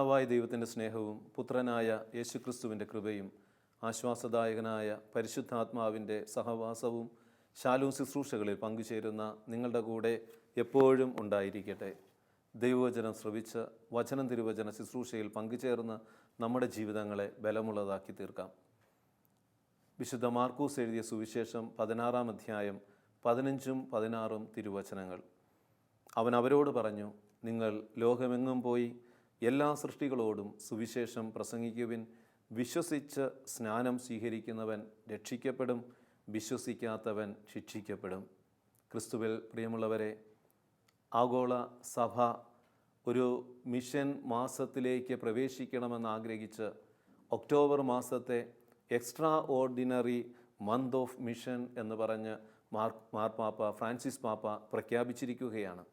പിതാവായ ദൈവത്തിന്റെ സ്നേഹവും പുത്രനായ യേശുക്രിസ്തുവിന്റെ കൃപയും ആശ്വാസദായകനായ പരിശുദ്ധാത്മാവിന്റെ സഹവാസവും ശാലവും ശുശ്രൂഷകളിൽ പങ്കുചേരുന്ന നിങ്ങളുടെ കൂടെ എപ്പോഴും ഉണ്ടായിരിക്കട്ടെ. ദൈവവചനം ശ്രവിച്ച് വചനം തിരുവചന ശുശ്രൂഷയിൽ പങ്കുചേർന്ന് നമ്മുടെ ജീവിതങ്ങളെ ബലമുള്ളതാക്കി തീർക്കാം. വിശുദ്ധ മാർക്കൂസ് എഴുതിയ സുവിശേഷം പതിനാറാം അധ്യായം പതിനഞ്ചും പതിനാറും തിരുവചനങ്ങൾ. അവൻ അവരോട് പറഞ്ഞു നിങ്ങൾ ലോകമെങ്ങും പോയി എല്ലാ സൃഷ്ടികളോടും സുവിശേഷം പ്രസംഗിക്കുവിൻ. വിശ്വസിച്ച് സ്നാനം സ്വീകരിക്കുന്നവൻ രക്ഷിക്കപ്പെടും. വിശ്വസിക്കാത്തവൻ ശിക്ഷിക്കപ്പെടും. ക്രിസ്തുവിൽ പ്രിയമുള്ളവരെ ആഗോള സഭ ഒരു മിഷൻ മാസത്തിലേക്ക് പ്രവേശിക്കണമെന്ന് ആഗ്രഹിച്ച് ഒക്ടോബർ മാസത്തെ extraordinary month of mission എന്ന് പറഞ്ഞ് മാർ മാർപ്പാപ്പ ഫ്രാൻസിസ് പാപ്പ പ്രഖ്യാപിച്ചിരിക്കുകയാണ്.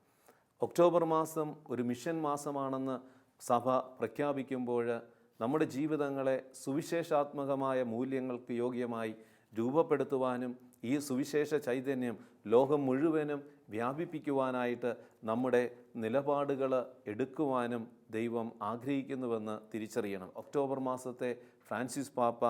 ഒക്ടോബർ മാസം ഒരു മിഷൻ മാസമാണെന്ന് സഭ പ്രഖ്യാപിക്കുമ്പോൾ നമ്മുടെ ജീവിതങ്ങളെ സുവിശേഷാത്മകമായ മൂല്യങ്ങൾക്ക് യോഗ്യമായി രൂപപ്പെടുത്തുവാനും ഈ സുവിശേഷ ചൈതന്യം ലോകം മുഴുവനും വ്യാപിപ്പിക്കുവാനായിട്ട് നമ്മുടെ നിലപാടുകൾ എടുക്കുവാനും ദൈവം ആഗ്രഹിക്കുന്നുവെന്ന് തിരിച്ചറിയണം. ഒക്ടോബർ മാസത്തെ ഫ്രാൻസിസ് പാപ്പ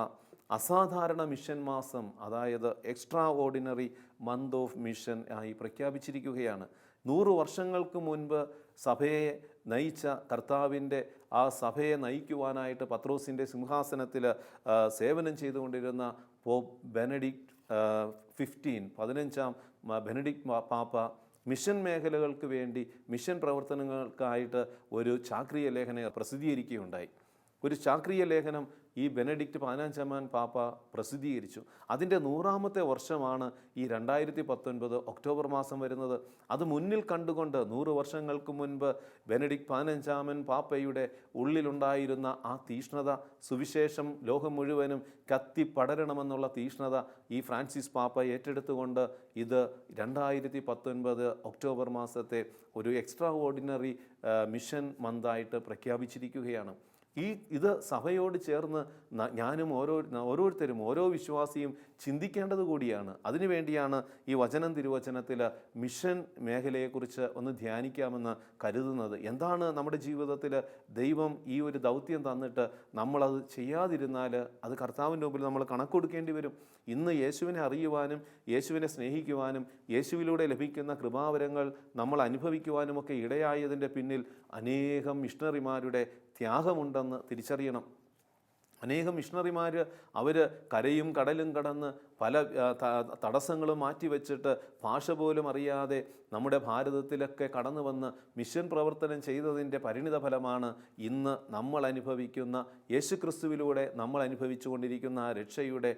അസാധാരണ മിഷൻ മാസം അതായത് extraordinary month of mission ആയി പ്രഖ്യാപിച്ചിരിക്കുകയാണ്. നൂറ് വർഷങ്ങൾക്ക് മുൻപ് സഭയെ നയിച്ച കർത്താവിന്റെ ആ സഭയെ നയിക്കുവാനായിട്ട് പത്രോസിന്റെ സിംഹാസനത്തിൽ സേവനം ചെയ്തുകൊണ്ടിരുന്ന പോപ്പ് ബെനഡിക്റ്റ് ഫിഫ്റ്റീൻ പതിനഞ്ചാം ബെനഡിക്റ്റ് പാപ്പ മിഷൻ മേഖലകൾക്ക് വേണ്ടി മിഷൻ പ്രവർത്തനങ്ങൾക്കായിട്ട് ഒരു ചാക്രിയ ലേഖനം പ്രസിദ്ധീകരിക്കുകയുണ്ടായി. ഒരു ചാക്രിയ ലേഖനം ഈ ബെനഡിക്റ്റ് പതിനഞ്ചാമൻ പാപ്പ പ്രസിദ്ധീകരിച്ചു. അതിന്റെ നൂറാമത്തെ വർഷമാണ് ഈ രണ്ടായിരത്തി പത്തൊൻപത് ഒക്ടോബർ മാസം വരുന്നത്. അത് മുന്നിൽ കണ്ടുകൊണ്ട് നൂറ് വർഷങ്ങൾക്ക് മുൻപ് ബെനഡിക്റ്റ് പതിനഞ്ചാമൻ പാപ്പയുടെ ഉള്ളിലുണ്ടായിരുന്ന ആ തീഷ്ണത സുവിശേഷം ലോകം മുഴുവനും കത്തി പടരണമെന്നുള്ള തീഷ്ണത ഈ ഫ്രാൻസിസ് പാപ്പ ഏറ്റെടുത്തുകൊണ്ട് ഇത് രണ്ടായിരത്തി പത്തൊൻപത് ഒക്ടോബർ മാസത്തെ ഒരു എക്സ്ട്രാ ഓർഡിനറി മിഷൻ മന്തായിട്ട് പ്രഖ്യാപിച്ചിരിക്കുകയാണ്. ഈ ഇത് സഭയോട് ചേർന്ന് ഞാനും ഓരോ ഓരോരുത്തരും ഓരോ വിശ്വാസിയും ചിന്തിക്കേണ്ടത് കൂടിയാണ്. അതിനുവേണ്ടിയാണ് ഈ വചനം തിരുവചനത്തിൽ മിഷൻ മേഖലയെക്കുറിച്ച് ഒന്ന് ധ്യാനിക്കാമെന്ന് കരുതുന്നത്. എന്താണ് നമ്മുടെ ജീവിതത്തിൽ ദൈവം ഈ ഒരു ദൗത്യം തന്നിട്ട് നമ്മളത് ചെയ്യാതിരുന്നാൽ അത് കർത്താവിന്റെ മുമ്പിൽ നമ്മൾ കണക്ക് കൊടുക്കേണ്ടി വരും. ഇന്ന് യേശുവിനെ അറിയുവാനും യേശുവിനെ സ്നേഹിക്കുവാനും യേശുവിലൂടെ ലഭിക്കുന്ന കൃപാവരങ്ങൾ നമ്മൾ അനുഭവിക്കുവാനുമൊക്കെ ഇടയായതിന്റെ പിന്നിൽ അനേകം മിഷണറിമാരുടെ ത്യാഗമുണ്ടെന്ന് തിരിച്ചറിയണം. അനേകം മിഷണറിമാർ അവർ കരയും കടലും കടന്ന് പല തടസ്സങ്ങളും മാറ്റിവെച്ചിട്ട് ഭാഷ പോലും അറിയാതെ നമ്മുടെ ഭാരതത്തിലൊക്കെ കടന്നു വന്ന് മിഷൻ പ്രവർത്തനം ചെയ്തതിന്റെ പരിണിത ഫലമാണ് ഇന്ന് നമ്മൾ അനുഭവിക്കുന്ന യേശുക്രിസ്തുവിലൂടെ നമ്മൾ അനുഭവിച്ചു കൊണ്ടിരിക്കുന്ന ആ രക്ഷയുടെ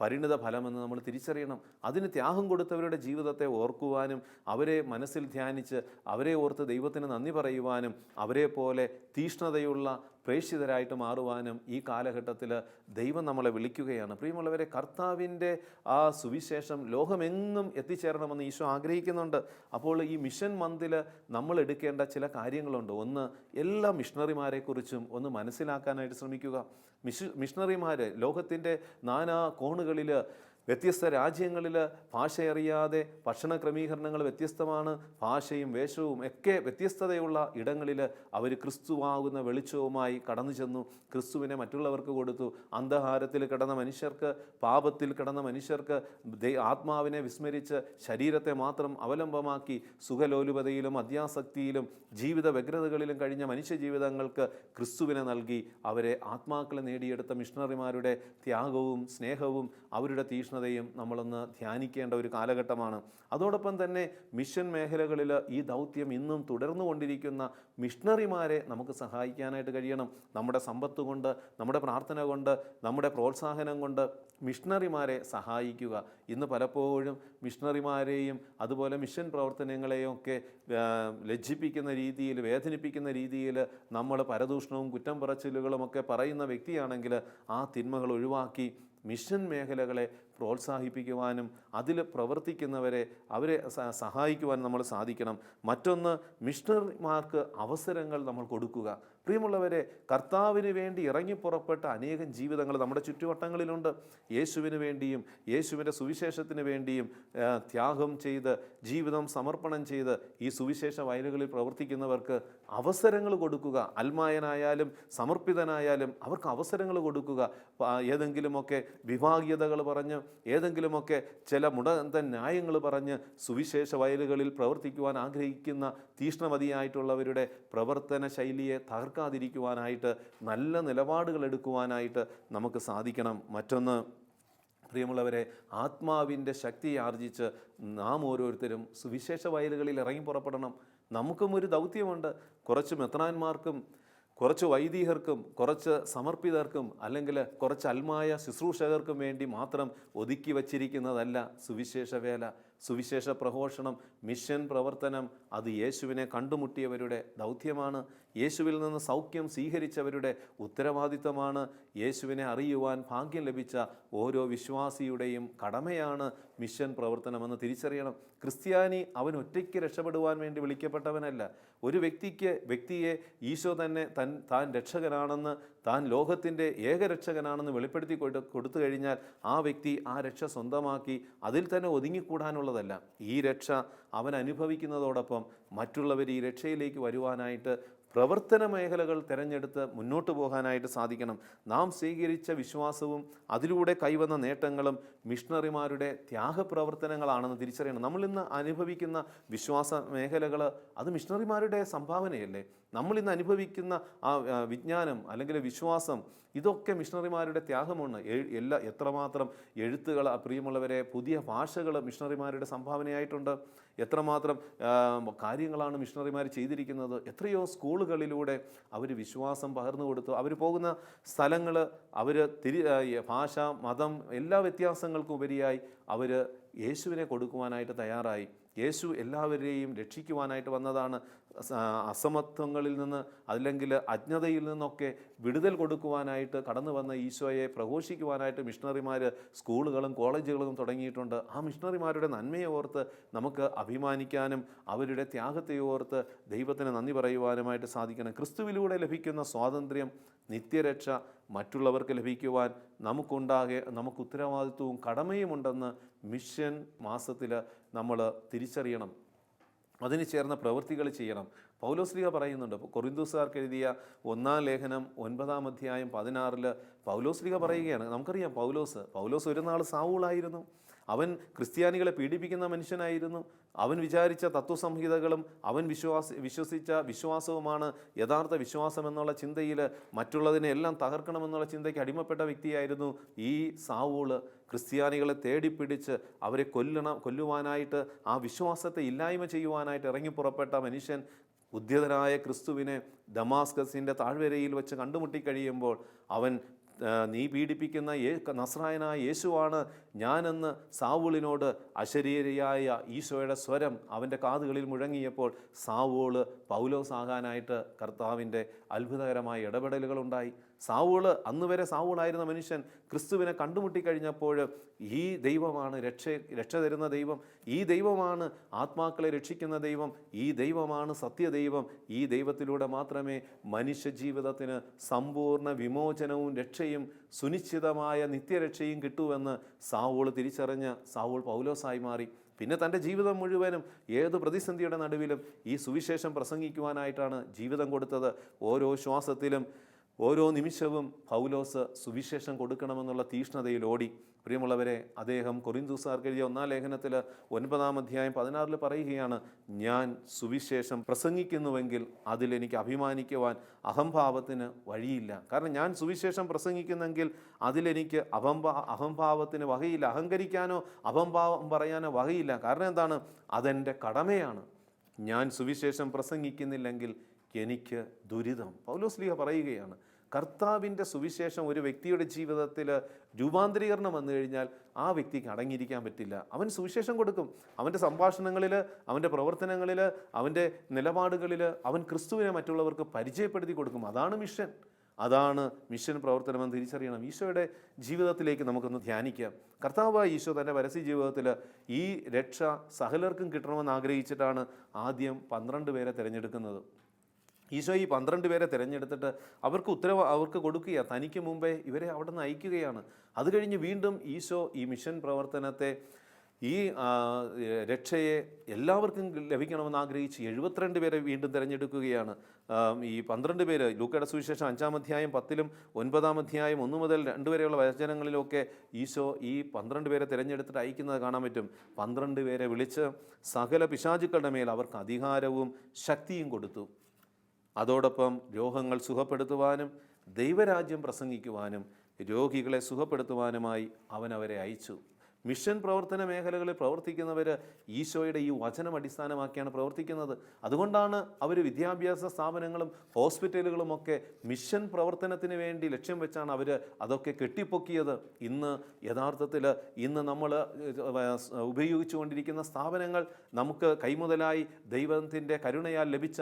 പരിണിത ഫലമെന്ന് നമ്മൾ തിരിച്ചറിയണം. അതിന് ത്യാഗം കൊടുത്തവരുടെ ജീവിതത്തെ ഓർക്കുവാനും അവരെ മനസ്സിൽ ധ്യാനിച്ച് അവരെ ഓർത്ത് ദൈവത്തിന് നന്ദി പറയുവാനും അവരെ പോലെ തീഷ്ണതയുള്ള പ്രേക്ഷിതരായിട്ട് മാറുവാനും ഈ കാലഘട്ടത്തിൽ ദൈവം നമ്മളെ വിളിക്കുകയാണ്. പ്രിയമുള്ളവരെ കർത്താവിന്റെ ആ സുവിശേഷം ലോകമെങ്ങും എത്തിച്ചേരണമെന്ന് ഈശോ ആഗ്രഹിക്കുന്നുണ്ട്. അപ്പോൾ ഈ മിഷൻ മന്തിൽ നമ്മൾ എടുക്കേണ്ട ചില കാര്യങ്ങളുണ്ട്. ഒന്ന് എല്ലാ മിഷണറിമാരെക്കുറിച്ചും ഒന്ന് മനസ്സിലാക്കാനായിട്ട് ശ്രമിക്കുക. മിഷ മിഷണറിമാർ ലോകത്തിന്റെ നാനാ കോണുകളിൽ വ്യത്യസ്ത രാജ്യങ്ങളിൽ ഭാഷയറിയാതെ ഭക്ഷണ ക്രമീകരണങ്ങൾ വ്യത്യസ്തമാണ് ഭാഷയും വേഷവും ഒക്കെ വ്യത്യസ്തതയുള്ള ഇടങ്ങളിൽ അവർ ക്രിസ്തുവാകുന്ന വെളിച്ചവുമായി കടന്നു ചെന്നു ക്രിസ്തുവിനെ മറ്റുള്ളവർക്ക് കൊടുത്തു. അന്ധകാരത്തിൽ കിടന്ന മനുഷ്യർക്ക് പാപത്തിൽ കിടന്ന മനുഷ്യർക്ക് ആത്മാവിനെ വിസ്മരിച്ച് ശരീരത്തെ മാത്രം അവലംബമാക്കി സുഖലോലുപതയിലും അത്യാസക്തിയിലും ജീവിത വ്യഗ്രതകളിലും കഴിഞ്ഞ മനുഷ്യജീവിതങ്ങൾക്ക് ക്രിസ്തുവിനെ നൽകി അവരെ ആത്മാക്കളെ നേടിയെടുത്ത മിഷണറിമാരുടെ ത്യാഗവും സ്നേഹവും അവരുടെ തീഷ്ണതയും നമ്മളൊന്ന് ധ്യാനിക്കേണ്ട ഒരു കാലഘട്ടമാണ്. അതോടൊപ്പം തന്നെ മിഷൻ മേഖലകളിൽ ഈ ദൗത്യം ഇന്നും തുടർന്നുകൊണ്ടിരിക്കുന്ന മിഷണറിമാരെ നമുക്ക് സഹായിക്കാനായിട്ട് കഴിയണം. നമ്മുടെ സമ്പത്ത് കൊണ്ട് നമ്മുടെ പ്രാർത്ഥന കൊണ്ട് നമ്മുടെ പ്രോത്സാഹനം കൊണ്ട് മിഷണറിമാരെ സഹായിക്കുക. ഇന്ന് പലപ്പോഴും മിഷണറിമാരെയും അതുപോലെ മിഷൻ പ്രവർത്തനങ്ങളെയും ഒക്കെ ലജ്ജിപ്പിക്കുന്ന രീതിയിൽ വേദനിപ്പിക്കുന്ന രീതിയിൽ നമ്മൾ പരദൂഷണവും കുറ്റം പറച്ചിലുകളും ഒക്കെ പറയുന്ന വ്യക്തിയാണെങ്കിൽ ആ തിന്മകൾ ഒഴിവാക്കി മിഷൻ മേഖലകളെ പ്രോത്സാഹിപ്പിക്കുവാനും അതിൽ പ്രവർത്തിക്കുന്നവരെ അവരെ സഹായിക്കുവാനും നമ്മൾ സാധിക്കണം. മറ്റൊന്ന് മിഷണറിമാർക്ക് അവസരങ്ങൾ നമ്മൾ കൊടുക്കുക. പ്രിയമുള്ളവരെ കർത്താവിന് വേണ്ടി ഇറങ്ങിപ്പുറപ്പെട്ട അനേകം ജീവിതങ്ങൾ നമ്മുടെ ചുറ്റുവട്ടങ്ങളിലുണ്ട്. യേശുവിന് വേണ്ടിയും യേശുവിന്റെ സുവിശേഷത്തിന് വേണ്ടിയും ത്യാഗം ചെയ്ത് ജീവിതം സമർപ്പണം ചെയ്ത് ഈ സുവിശേഷ വയലുകളിൽ പ്രവർത്തിക്കുന്നവർക്ക് അവസരങ്ങൾ കൊടുക്കുക. അൽമായനായാലും സമർപ്പിതനായാലും അവർക്ക് അവസരങ്ങൾ കൊടുക്കുക. ഏതെങ്കിലുമൊക്കെ വിഭാഗീയതകൾ പറഞ്ഞ് ഏതെങ്കിലുമൊക്കെ ചില മുടന്ത ന്യായങ്ങൾ പറഞ്ഞ് സുവിശേഷ വയലുകളിൽ പ്രവർത്തിക്കുവാൻ ആഗ്രഹിക്കുന്ന തീഷ്ണമതിയായിട്ടുള്ളവരുടെ പ്രവർത്തന ശൈലിയെ തകർക്കാതിരിക്കുവാനായിട്ട് നല്ല നിലപാടുകൾ എടുക്കുവാനായിട്ട് നമുക്ക് സാധിക്കണം. മറ്റൊന്ന് പ്രിയമുള്ളവരെ ആത്മാവിന്റെ ശക്തി ആർജിച്ച് നാം ഓരോരുത്തരും സുവിശേഷ വയലുകളിൽ ഇറങ്ങി പുറപ്പെടണം. നമുക്കും ഒരു ദൗത്യമുണ്ട്. കുറച്ച് മെത്രാന്മാർക്കും കുറച്ച് വൈദികർക്കും കുറച്ച് സമർപ്പിതർക്കും അല്ലെങ്കിൽ കുറച്ച് അൽമായ ശുശ്രൂഷകർക്കും വേണ്ടി മാത്രം ഒതുക്കി വച്ചിരിക്കുന്നതല്ല സുവിശേഷ വേല സുവിശേഷ പ്രഘോഷണം മിഷൻ പ്രവർത്തനം അത് യേശുവിനെ കണ്ടുമുട്ടിയവരുടെ ദൗത്യമാണ്. യേശുവിൽ നിന്ന് സൗഖ്യം സ്വീകരിച്ചവരുടെ ഉത്തരവാദിത്തമാണ് യേശുവിനെ അറിയുവാൻ ഭാഗ്യം ലഭിച്ച ഓരോ വിശ്വാസിയുടെയും കടമയാണ് മിഷൻ പ്രവർത്തനമെന്ന് തിരിച്ചറിയണം. ക്രിസ്ത്യാനി അവൻ ഒറ്റയ്ക്ക് രക്ഷപ്പെടുവാൻ വേണ്ടി വിളിക്കപ്പെട്ടവനല്ല. ഒരു വ്യക്തിക്ക് വ്യക്തിയെ ഈശോ തന്നെ തൻ താൻ രക്ഷകനാണെന്ന് താൻ ലോകത്തിന്റെ ഏകരക്ഷകനാണെന്ന് വെളിപ്പെടുത്തി കൊടു കൊടുത്തു കഴിഞ്ഞാൽ ആ വ്യക്തി ആ രക്ഷ സ്വന്തമാക്കി അതിൽ തന്നെ ഒതുങ്ങിക്കൂടാനുള്ളതല്ല. ഈ രക്ഷ അവൻ അനുഭവിക്കുന്നതോടൊപ്പം മറ്റുള്ളവർ ഈ രക്ഷയിലേക്ക് വരുവാനായിട്ട് പ്രവർത്തന മേഖലകൾ തിരഞ്ഞെടുത്ത് മുന്നോട്ട് പോകാനായിട്ട് സാധിക്കണം. നാം സ്വീകരിച്ച വിശ്വാസവും അതിലൂടെ കൈവന്ന നേട്ടങ്ങളും മിഷണറിമാരുടെ ത്യാഗപ്രവർത്തനങ്ങളാണെന്ന് തിരിച്ചറിയണം. നമ്മൾ ഇന്ന് അനുഭവിക്കുന്ന വിശ്വാസ മേഖലകൾ അത് മിഷണറിമാരുടെ സംഭാവനയല്ലേ? നമ്മൾ ഇന്ന് അനുഭവിക്കുന്ന ആ വിജ്ഞാനം അല്ലെങ്കിൽ വിശ്വാസം ഇതൊക്കെ മിഷണറിമാരുടെ ത്യാഗമാണ്. എല്ലാ എത്രമാത്രം എഴുത്തുകൾ പ്രിയമുള്ളവരെ പുതിയ ഭാഷകൾ മിഷണറിമാരുടെ സംഭാവനയായിട്ടുണ്ട്. എത്രമാത്രം കാര്യങ്ങളാണ് മിഷണറിമാർ ചെയ്തിരിക്കുന്നത്? എത്രയോ സ്കൂളുകളിലൂടെ അവർ വിശ്വാസം പകർന്നു കൊടുത്തു. അവർ പോകുന്ന സ്ഥലങ്ങൾ അവർ തിരി ഭാഷ മതം എല്ലാ വ്യത്യാസങ്ങൾക്കും ഉപരിയായി അവർ യേശുവിനെ കൊടുക്കുവാനായിട്ട് തയ്യാറായി. യേശു എല്ലാവരെയും രക്ഷിക്കുവാനായിട്ട് വന്നതാണ് അസമത്വങ്ങളിൽ നിന്ന് അല്ലെങ്കിൽ അജ്ഞതയിൽ നിന്നൊക്കെ വിടുതൽ കൊടുക്കുവാനായിട്ട് കടന്നു വന്ന ഈശോയെ പ്രഘോഷിക്കുവാനായിട്ട് മിഷണറിമാർ സ്കൂളുകളും കോളേജുകളും തുടങ്ങിയിട്ടുണ്ട്. ആ മിഷണറിമാരുടെ നന്മയെ ഓർത്ത് നമുക്ക് അഭിമാനിക്കാനും അവരുടെ ത്യാഗത്തെ ഓർത്ത് ദൈവത്തിന് നന്ദി പറയുവാനുമായിട്ട് സാധിക്കണം. ക്രിസ്തുവിലൂടെ ലഭിക്കുന്ന സ്വാതന്ത്ര്യം നിത്യരക്ഷ മറ്റുള്ളവർക്ക് ലഭിക്കുവാൻ നമുക്കുണ്ടാകെ നമുക്ക് ഉത്തരവാദിത്വവും കടമയുമുണ്ടെന്ന് മിഷൻ മാസത്തിൽ നമ്മൾ തിരിച്ചറിയണം. അതിന് ചേർന്ന പ്രവൃത്തികൾ ചെയ്യണം. പൗലോസ്ലിക പറയുന്നുണ്ട് കൊറിന്തോസുകാർക്ക് എഴുതിയ ഒന്നാം ലേഖനം ഒൻപതാം അധ്യായം പതിനാറിൽ പൗലോസ്ലിക പറയുകയാണ്. നമുക്കറിയാം പൗലോസ് പൗലോസ് ഒരു നാൾ സാവൂളായിരുന്നു. അവൻ ക്രിസ്ത്യാനികളെ പീഡിപ്പിക്കുന്ന മനുഷ്യനായിരുന്നു. അവൻ വിചാരിച്ച തത്വസംഹിതകളും അവൻ വിശ്വാസ വിശ്വസിച്ച വിശ്വാസവുമാണ് യഥാർത്ഥ വിശ്വാസം എന്നുള്ള ചിന്തയിൽ മറ്റുള്ളതിനെ എല്ലാം തകർക്കണമെന്നുള്ള ചിന്തയ്ക്ക് അടിമപ്പെട്ട വ്യക്തിയായിരുന്നു ഈ സാവൂൾ. ക്രിസ്ത്യാനികളെ തേടിപ്പിടിച്ച് അവരെ കൊല്ലണം കൊല്ലുവാനായിട്ട് ആ വിശ്വാസത്തെ ഇല്ലായ്മ ചെയ്യുവാനായിട്ട് ഇറങ്ങി പുറപ്പെട്ട മനുഷ്യൻ ഉദ്യതനായ ക്രിസ്തുവിനെ ദമാസ്കസിന്റെ താഴ്വരയിൽ വെച്ച് കണ്ടുമുട്ടിക്കഴിയുമ്പോൾ അവൻ നീ പീഡിപ്പിക്കുന്ന നസ്രായനായ യേശുവാണ് ഞാനെന്ന് സാവൂളിനോട് അശരീരിയായ ഈശോയുടെ സ്വരം അവന്റെ കാതുകളിൽ മുഴങ്ങിയപ്പോൾ സാവൂൾ പൗലോസ് ആകാനായിട്ട് കർത്താവിന്റെ അത്ഭുതകരമായ ഇടപെടലുകളുണ്ടായി. സാവൂൾ അന്ന് വരെ സാവൂളായിരുന്ന മനുഷ്യൻ ക്രിസ്തുവിനെ കണ്ടുമുട്ടിക്കഴിഞ്ഞപ്പോൾ ഈ ദൈവമാണ് രക്ഷ രക്ഷ തരുന്ന ദൈവം ഈ ദൈവമാണ് ആത്മാക്കളെ രക്ഷിക്കുന്ന ദൈവം ഈ ദൈവമാണ് സത്യദൈവം. ഈ ദൈവത്തിലൂടെ മാത്രമേ മനുഷ്യ ജീവിതത്തിന് സമ്പൂർണ വിമോചനവും രക്ഷയും സുനിശ്ചിതമായ നിത്യരക്ഷയും കിട്ടുമെന്ന് സാവൂൾ തിരിച്ചറിഞ്ഞ് സാവൂൾ പൗലോസായി മാറി. പിന്നെ തന്റെ ജീവിതം മുഴുവനും ഏത് പ്രതിസന്ധിയുടെ നടുവിലും ഈ സുവിശേഷം പ്രസംഗിക്കുവാനായിട്ടാണ് ജീവിതം കൊടുത്തത്. ഓരോ ശ്വാസത്തിലും ഓരോ നിമിഷവും പൗലോസ് സുവിശേഷം കൊടുക്കണമെന്നുള്ള തീഷ്ണതയിൽ ഓടി പ്രിയമുള്ളവരെ അദ്ദേഹം കൊറിന്തൂസാർക്ക് എഴുതിയ ഒന്നാം ലേഖനത്തിൽ ഒൻപതാം അധ്യായം പതിനാറിൽ പറയുകയാണ് ഞാൻ സുവിശേഷം പ്രസംഗിക്കുന്നുവെങ്കിൽ അതിലെനിക്ക് അഭിമാനിക്കുവാൻ അഹംഭാവത്തിന് വഴിയില്ല. കാരണം ഞാൻ സുവിശേഷം പ്രസംഗിക്കുന്നെങ്കിൽ അതിലെനിക്ക് അഹംഭാ അഹംഭാവത്തിന് വകയില്ല. അഹങ്കരിക്കാനോ അഹംഭാവം പറയാനോ വകയില്ല. കാരണം എന്താണ്? അതെന്റെ കടമയാണ്. ഞാൻ സുവിശേഷം പ്രസംഗിക്കുന്നില്ലെങ്കിൽ എനിക്ക് ദുരിതം. പൗലോസ്ലിഹ പറയുകയാണ് കർത്താവിന്റെ സുവിശേഷം ഒരു വ്യക്തിയുടെ ജീവിതത്തിൽ രൂപാന്തരീകരണം വന്നു കഴിഞ്ഞാൽ ആ വ്യക്തിക്ക് അടങ്ങിയിരിക്കാൻ പറ്റില്ല. അവൻ സുവിശേഷം കൊടുക്കും. അവന്റെ സംഭാഷണങ്ങളിൽ അവന്റെ പ്രവർത്തനങ്ങളിൽ അവന്റെ നിലപാടുകളിൽ അവൻ ക്രിസ്തുവിനെ മറ്റുള്ളവർക്ക് പരിചയപ്പെടുത്തി കൊടുക്കും. അതാണ് മിഷൻ. അതാണ് മിഷൻ പ്രവർത്തനമെന്ന് തിരിച്ചറിയണം. ഈശോയുടെ ജീവിതത്തിലേക്ക് നമുക്കൊന്ന് ധ്യാനിക്കാം. കർത്താവായ ഈശോ തന്റെ പരസ്യ ജീവിതത്തിൽ ഈ രക്ഷ സഹലർക്കും കിട്ടണമെന്ന് ആഗ്രഹിച്ചിട്ടാണ് ആദ്യം പന്ത്രണ്ട് പേരെ തിരഞ്ഞെടുക്കുന്നത്. ഈശോ ഈ പന്ത്രണ്ട് പേരെ തിരഞ്ഞെടുത്തിട്ട് അവർക്ക് ഉത്തരവ് അവർക്ക് കൊടുക്കുക. തനിക്ക് മുമ്പേ ഇവരെ അവിടെ നിന്ന് അയക്കുകയാണ്. അത് കഴിഞ്ഞ് വീണ്ടും ഈശോ ഈ മിഷൻ പ്രവർത്തനത്തെ ഈ രക്ഷയെ എല്ലാവർക്കും ലഭിക്കണമെന്ന് ആഗ്രഹിച്ച് എഴുപത്തിരണ്ട് പേരെ വീണ്ടും തിരഞ്ഞെടുക്കുകയാണ്. ഈ പന്ത്രണ്ട് പേര് ലൂക്കയുടെ സുവിശേഷം അഞ്ചാം അധ്യായം പത്തിലും ഒൻപതാം അധ്യായം ഒന്ന് മുതൽ രണ്ട് വരെയുള്ള വചനങ്ങളിലൊക്കെ ഈശോ ഈ പന്ത്രണ്ട് പേരെ തിരഞ്ഞെടുത്തിട്ട് അയക്കുന്നത് കാണാൻ പറ്റും. പന്ത്രണ്ട് പേരെ വിളിച്ച് സകല പിശാചുക്കളുടെ മേൽ അവർക്ക് അധികാരവും ശക്തിയും കൊടുത്തു. അതോടൊപ്പം രോഗങ്ങൾ സുഖപ്പെടുത്തുവാനും ദൈവരാജ്യം പ്രസംഗിക്കുവാനും രോഗികളെ സുഖപ്പെടുത്തുവാനുമായി അവൻ അവരെ അയച്ചു. മിഷൻ പ്രവർത്തന മേഖലകളിൽ പ്രവർത്തിക്കുന്നവർ ഈശോയുടെ ഈ വചനം അടിസ്ഥാനമാക്കിയാണ് പ്രവർത്തിക്കുന്നത്. അതുകൊണ്ടാണ് അവർ വിദ്യാഭ്യാസ സ്ഥാപനങ്ങളും ഹോസ്പിറ്റലുകളും ഒക്കെ മിഷൻ പ്രവർത്തനത്തിന് വേണ്ടി ലക്ഷ്യം വെച്ചാണ് അവർ അതൊക്കെ കെട്ടിപ്പൊക്കിയത്. ഇന്ന് യഥാർത്ഥത്തിൽ ഇന്ന് നമ്മൾ ഉപയോഗിച്ചുകൊണ്ടിരിക്കുന്ന സ്ഥാപനങ്ങൾ നമുക്ക് കൈമുതലായി ദൈവത്തിന്റെ കരുണയാൽ ലഭിച്ച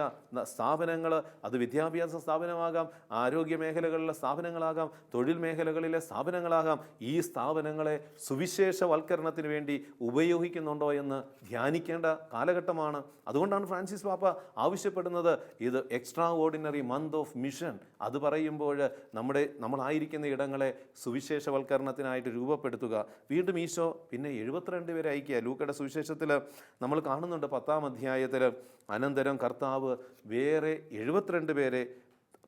സ്ഥാപനങ്ങൾ അത് വിദ്യാഭ്യാസ സ്ഥാപനമാകാം ആരോഗ്യ മേഖലകളിലെ സ്ഥാപനങ്ങളാകാം തൊഴിൽ മേഖലകളിലെ സ്ഥാപനങ്ങളാകാം. ഈ സ്ഥാപനങ്ങളെ സുവിശേഷവൽക്കരണത്തിന് വേണ്ടി ഉപയോഗിക്കുന്നുണ്ടോ എന്ന് ധ്യാനിക്കേണ്ട കാലഘട്ടമാണ്. അതുകൊണ്ടാണ് ഫ്രാൻസിസ് പാപ്പ ആവശ്യപ്പെടുന്നത് ഇത് extraordinary month of mission അത് പറയുമ്പോൾ നമ്മുടെ നമ്മളായിരിക്കുന്ന ഇടങ്ങളെ സുവിശേഷവൽക്കരണത്തിനായിട്ട് രൂപപ്പെടുത്തുക. വീണ്ടും ഈശോ പിന്നെ എഴുപത്തിരണ്ട് പേരെ അയക്കുക. ലൂക്കയുടെ സുവിശേഷത്തിൽ നമ്മൾ കാണുന്നുണ്ട് പത്താം അധ്യായത്തിൽ അനന്തരം കർത്താവ് വേറെ എഴുപത്തിരണ്ട് പേരെ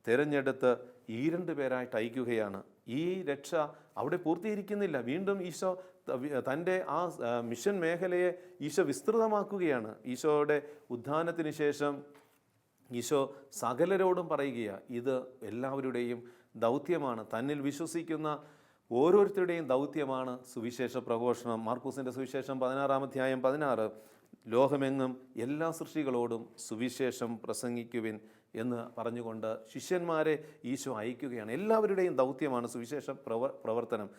തിരഞ്ഞെടുത്ത് ഈ രണ്ട് പേരായിട്ട് അയക്കുകയാണ്. ഈ രക്ഷ അവിടെ പൂർത്തീകരിക്കുന്നില്ല. വീണ്ടും ഈശോ തന്റെ ആ മിഷൻ മേഖലയെ ഈശോ വിസ്തൃതമാക്കുകയാണ്. ഈശോയുടെ ഉദ്ധാനത്തിന് ശേഷം ഈശോ സകലരോടും പറയുകയാണ് ഇത് എല്ലാവരുടെയും ദൗത്യമാണ്. തന്നിൽ വിശ്വസിക്കുന്ന ഓരോരുത്തരുടെയും ദൗത്യമാണ്. സുവിശേഷ പ്രഘോഷണം മാർക്കൂസിന്റെ സുവിശേഷം പതിനാറാം അധ്യായം പതിനാറ്. ലോകമെങ്ങും എല്ലാ സൃഷ്ടികളോടും സുവിശേഷം പ്രസംഗിക്കുവിൻ. എന്ന് പറഞ്ഞുകൊണ്ട് ശിഷ്യന്മാരെ ഈശോ അയക്കുകയാണ്. എല്ലാവരുടെയും ദൗത്യമാണ് സുവിശേഷ പ്രവ പ്രവർത്തനം.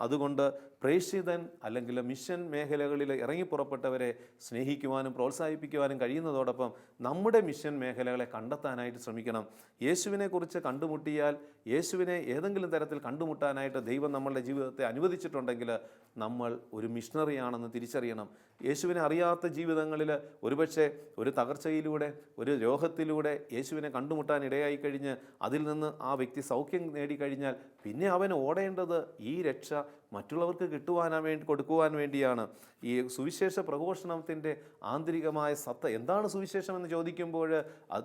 അതുകൊണ്ട് പ്രേക്ഷിതൻ അല്ലെങ്കിൽ മിഷൻ മേഖലകളിൽ ഇറങ്ങി പുറപ്പെട്ടവരെ സ്നേഹിക്കുവാനും പ്രോത്സാഹിപ്പിക്കുവാനും കഴിയുന്നതോടൊപ്പം നമ്മുടെ മിഷൻ മേഖലകളെ കണ്ടെത്താനായിട്ട് ശ്രമിക്കണം. യേശുവിനെക്കുറിച്ച് കണ്ടുമുട്ടിയാൽ യേശുവിനെ ഏതെങ്കിലും തരത്തിൽ കണ്ടുമുട്ടാനായിട്ട് ദൈവം നമ്മളുടെ ജീവിതത്തെ അനുവദിച്ചിട്ടുണ്ടെങ്കിൽ നമ്മൾ ഒരു മിഷണറിയാണെന്ന് തിരിച്ചറിയണം. യേശുവിനെ അറിയാത്ത ജീവിതങ്ങളിൽ ഒരുപക്ഷെ ഒരു തകർച്ചയിലൂടെ ഒരു രോഗത്തിലൂടെ യേശുവിനെ കണ്ടുമുട്ടാൻ ഇടയായി കഴിഞ്ഞ് അതിൽ നിന്ന് ആ വ്യക്തി സൗഖ്യം നേടിക്കഴിഞ്ഞാൽ പിന്നെ അവൻ ഓടേണ്ടത് ഈ രക്ഷ മറ്റുള്ളവർക്ക് കിട്ടുവാനാ വേണ്ടി കൊടുക്കുവാൻ വേണ്ടിയാണ് ഈ സുവിശേഷ പ്രഘോഷണത്തിന്റെ ആന്തരികമായ സത്ത. എന്താണ് സുവിശേഷം എന്ന് ചോദിക്കുമ്പോൾ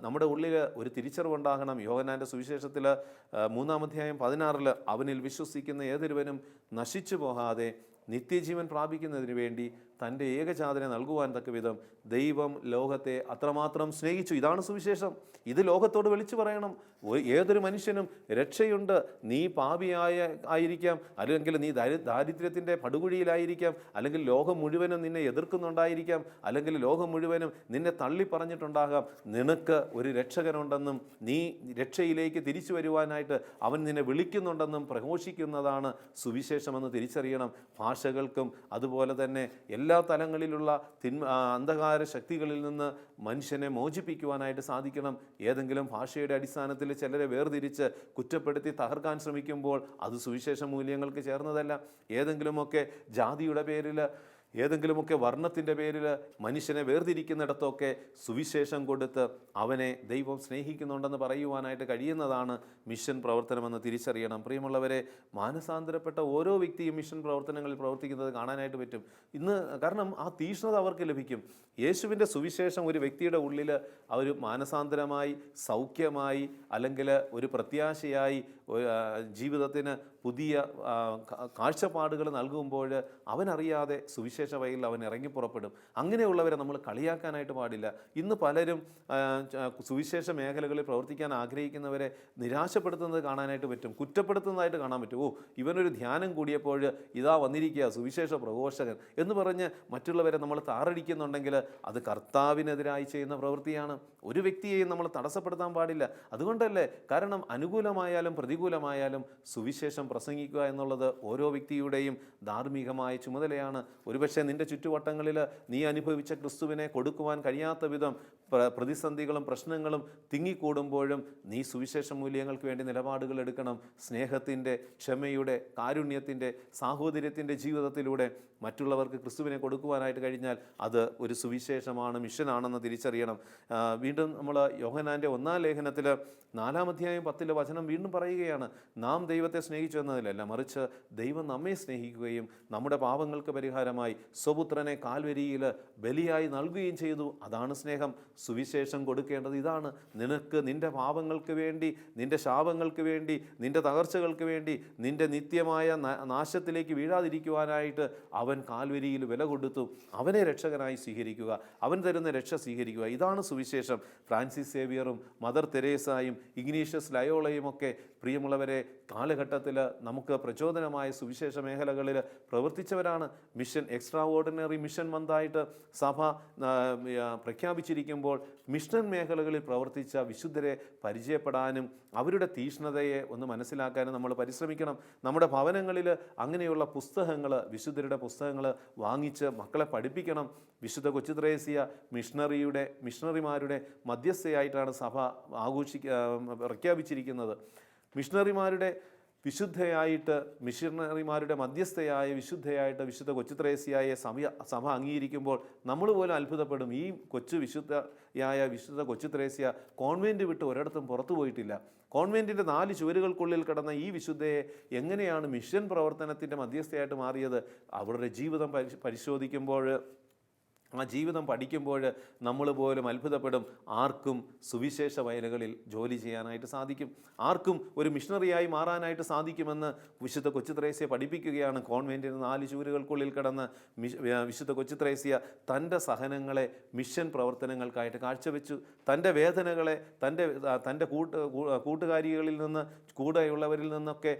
നമ്മുടെ ഉള്ളിൽ ഒരു തിരിച്ചറിവുണ്ടാകണം. യോഹനാന്റെ സുവിശേഷത്തിൽ മൂന്നാം അധ്യായം പതിനാറിൽ അവനിൽ വിശ്വസിക്കുന്ന ഏതൊരുവനും നശിച്ചു പോകാതെ നിത്യജീവൻ പ്രാപിക്കുന്നതിന് വേണ്ടി തന്റെ ഏകജാതനെ നൽകുവാൻ തക്ക വിധം ദൈവം ലോകത്തെ അത്രമാത്രം സ്നേഹിച്ചു. ഇതാണ് സുവിശേഷം. ഇത് ലോകത്തോട് വിളിച്ചു പറയണം. ഏതൊരു മനുഷ്യനും രക്ഷയുണ്ട്. നീ പാപിയായ ആയിരിക്കാം. അല്ലെങ്കിൽ നീ ദാരി ദാരിദ്ര്യത്തിന്റെ പടുകുഴിയിലായിരിക്കാം. അല്ലെങ്കിൽ ലോകം മുഴുവനും നിന്നെ എതിർക്കുന്നുണ്ടായിരിക്കാം. അല്ലെങ്കിൽ ലോകം മുഴുവനും നിന്നെ തള്ളി പറഞ്ഞിട്ടുണ്ടാകാം നിനക്ക് ഒരു രക്ഷകനുണ്ടെന്നും നീ രക്ഷയിലേക്ക് തിരിച്ചു വരുവാനായിട്ട് അവൻ നിന്നെ വിളിക്കുന്നുണ്ടെന്നും പ്രഘോഷിക്കുന്നതാണ് സുവിശേഷമെന്ന് തിരിച്ചറിയണം. ഭാഷകൾക്കും അതുപോലെ തന്നെ എല്ലാ തലങ്ങളിലുള്ള തിന്മ അന്ധകാര ശക്തികളിൽ നിന്ന് മനുഷ്യനെ മോചിപ്പിക്കുവാനായിട്ട് സാധിക്കണം. ഏതെങ്കിലും ഭാഷയുടെ അടിസ്ഥാനത്തിൽ ചിലരെ വേർതിരിച്ച് കുറ്റപ്പെടുത്തി തകർക്കാൻ ശ്രമിക്കുമ്പോൾ അത് സുവിശേഷ മൂല്യങ്ങൾക്ക് ചേർന്നതല്ല. ഏതെങ്കിലുമൊക്കെ ജാതിയുടെ പേരിൽ ഏതെങ്കിലുമൊക്കെ വർണത്തിന്റെ പേരിൽ മനുഷ്യനെ വേർതിരിക്കുന്നിടത്തൊക്കെ സുവിശേഷം കൊടുത്ത് അവനെ ദൈവം സ്നേഹിക്കുന്നുണ്ടെന്ന് പറയുവാനായിട്ട് കഴിയുന്നതാണ് മിഷൻ പ്രവർത്തനമെന്ന് തിരിച്ചറിയണം. പ്രിയമുള്ളവരെ മാനസാന്തരപ്പെട്ട ഓരോ വ്യക്തിയും മിഷൻ പ്രവർത്തനങ്ങളിൽ പ്രവർത്തിക്കുന്നത് കാണാനായിട്ട് പറ്റും. ഇന്ന് കാരണം ആ തീഷ്ണത അവർക്ക് ലഭിക്കും. യേശുവിന്റെ സുവിശേഷം ഒരു വ്യക്തിയുടെ ഉള്ളിൽ അവർ മാനസാന്തരമായി സൗഖ്യമായി അല്ലെങ്കിൽ ഒരു പ്രത്യാശയായി ഒരു, ജീവിതത്തിന് പുതിയ കാഴ്ചപ്പാടുകൾ നൽകുമ്പോൾ അവനറിയാതെ സുവിശേഷ വഴിയിൽ അവൻ ഇറങ്ങി പുറപ്പെടും. അങ്ങനെയുള്ളവരെ നമ്മൾ കളിയാക്കാനായിട്ട് പാടില്ല. ഇന്ന് പലരും സുവിശേഷ മേഖലകളിൽ പ്രവർത്തിക്കാൻ ആഗ്രഹിക്കുന്നവരെ നിരാശപ്പെടുത്തുന്നത് കാണാനായിട്ട് പറ്റും. കുറ്റപ്പെടുത്തുന്നതായിട്ട് കാണാൻ പറ്റും. ഓ ഇവനൊരു ധ്യാനം കൂടിയപ്പോൾ ഇതാ വന്നിരിക്കുക സുവിശേഷ പ്രഘോഷകൻ എന്ന് പറഞ്ഞ് മറ്റുള്ളവരെ നമ്മൾ താറടിക്കുന്നുണ്ടെങ്കിൽ അത് കർത്താവിനെതിരായി ചെയ്യുന്ന പ്രവൃത്തിയാണ്. ഒരു വ്യക്തിയെയും നമ്മൾ തടസ്സപ്പെടുത്താൻ പാടില്ല. അതുകൊണ്ടല്ലേ? കാരണം അനുകൂലമായാലും പ്രതികൂലമായാലും സുവിശേഷം പ്രസംഗിക്കുക എന്നുള്ളത് ഓരോ വ്യക്തിയുടെയും ധാർമ്മികമായ ചുമതലയാണ്. ഒരുപക്ഷെ നിന്റെ ചുറ്റുവട്ടങ്ങളിൽ നീ അനുഭവിച്ച ക്രിസ്തുവിനെ കൊടുക്കുവാൻ കഴിയാത്ത വിധം പ്രതിസന്ധികളും പ്രശ്നങ്ങളും തിങ്ങിക്കൂടുമ്പോഴും നീ സുവിശേഷ മൂല്യങ്ങൾക്ക് വേണ്ടി നിലപാടുകൾ എടുക്കണം. സ്നേഹത്തിന്റെ ക്ഷമയുടെ കാരുണ്യത്തിന്റെ സാഹോദര്യത്തിന്റെ ജീവിതത്തിലൂടെ മറ്റുള്ളവർക്ക് ക്രിസ്തുവിനെ കൊടുക്കുവാനായിട്ട് കഴിഞ്ഞാൽ അത് ഒരു സുവിശേഷമാണ് മിഷനാണെന്ന് തിരിച്ചറിയണം. വീണ്ടും നമ്മൾ യോഹനാന്റെ ഒന്നാം ലേഖനത്തിൽ നാലാം അധ്യായം പത്തിലെ വചനം വീണ്ടും പറയുകയാണ്. നാം ദൈവത്തെ സ്നേഹിച്ചു എന്നതിലല്ല മറിച്ച് ദൈവം നമ്മെ സ്നേഹിക്കുകയും നമ്മുടെ പാപങ്ങൾക്ക് പരിഹാരമായി സ്വപുത്രനെ കാൽവരിയിൽ ബലിയായി നൽകുകയും ചെയ്തു. അതാണ് സ്നേഹം. സുവിശേഷം കൊടുക്കേണ്ടത് ഇതാണ്. നിനക്ക് നിന്റെ പാപങ്ങൾക്ക് വേണ്ടി നിന്റെ ശാപങ്ങൾക്ക് വേണ്ടി നിന്റെ തകർച്ചകൾക്ക് വേണ്ടി നിന്റെ നിത്യമായ നാശത്തിലേക്ക് വീഴാതിരിക്കുവാനായിട്ട് അവൻ കാൽവരിയിൽ വില കൊടുത്തു. അവനെ രക്ഷകനായി സ്വീകരിക്കുക അവൻ തരുന്ന രക്ഷ സ്വീകരിക്കുക. ഇതാണ് സുവിശേഷം. ഫ്രാൻസിസ് സേവിയറും മദർ തെരേസായും ഇഗ്നീഷ്യസ് ലയോളയും ഒക്കെ പ്രിയമുള്ളവരെ കാലഘട്ടത്തിൽ നമുക്ക് പ്രചോദനമായ സുവിശേഷ മേഖലകളിൽ പ്രവർത്തിച്ചവരാണ്. മിഷൻ എക്സ്ട്രാ ഓർഡിനറി മിഷൻ മന്തായിട്ട് സഭ പ്രഖ്യാപിച്ചിരിക്കുമ്പോൾ മിഷൻ മേഖലകളിൽ പ്രവർത്തിച്ച വിശുദ്ധരെ പരിചയപ്പെടാനും അവരുടെ തീഷ്ണതയെ ഒന്ന് മനസ്സിലാക്കാനും നമ്മൾ പരിശ്രമിക്കണം. നമ്മുടെ ഭവനങ്ങളിൽ അങ്ങനെയുള്ള പുസ്തകങ്ങൾ വിശുദ്ധരുടെ പുസ്തകങ്ങൾ വാങ്ങിച്ച് മക്കളെ പഠിപ്പിക്കണം. വിശുദ്ധ കൊച്ചുത്രേസ്യ മിഷണറിയുടെ മിഷണറിമാരുടെ മധ്യസ്ഥയായിട്ടാണ് സഭ ആഘോഷിക്ക പ്രഖ്യാപിച്ചിരിക്കുന്നത്. മിഷണറിമാരുടെ വിശുദ്ധയായിട്ട് മിഷണറിമാരുടെ മധ്യസ്ഥയായ വിശുദ്ധയായിട്ട് വിശുദ്ധ കൊച്ചുത്രേസ്യയെ സമയ സഭ അംഗീകരിക്കുമ്പോൾ നമ്മൾ പോലും അത്ഭുതപ്പെടും. ഈ കൊച്ചു വിശുദ്ധയായ വിശുദ്ധ കൊച്ചുത്രേസ്യ കോൺവെന്റ് വിട്ട് ഒരിടത്തും പുറത്തു പോയിട്ടില്ല. കോൺവെന്റിന്റെ നാല് ചുവരുകൾക്കുള്ളിൽ കിടന്ന ഈ വിശുദ്ധയെ എങ്ങനെയാണ് മിഷൻ പ്രവർത്തനത്തിന്റെ മധ്യസ്ഥയായിട്ട് മാറിയത്? അവരുടെ ജീവിതം പരിശോധിക്കുമ്പോൾ ആ ജീവിതം പഠിക്കുമ്പോൾ നമ്മൾ പോലും അത്ഭുതപ്പെടും. ആർക്കും സുവിശേഷ വയലുകളിൽ ജോലി ചെയ്യാനായിട്ട് സാധിക്കും. ആർക്കും ഒരു മിഷണറിയായി മാറാനായിട്ട് സാധിക്കുമെന്ന് വിശുദ്ധ കൊച്ചുത്രേസ്യ പഠിപ്പിക്കുകയാണ്. കോൺവെന്റിന് നാല് ചൂരുകൾക്കുള്ളിൽ കിടന്ന് വിശുദ്ധ കൊച്ചുത്രേസ്യ തന്റെ സഹനങ്ങളെ മിഷൻ പ്രവർത്തനങ്ങൾക്കായിട്ട് കാഴ്ചവെച്ചു. തന്റെ വേദനകളെ തന്റെ തന്റെ കൂട്ട് കൂട്ടുകാരികളിൽ നിന്ന് കൂടെയുള്ളവരിൽ നിന്നൊക്കെ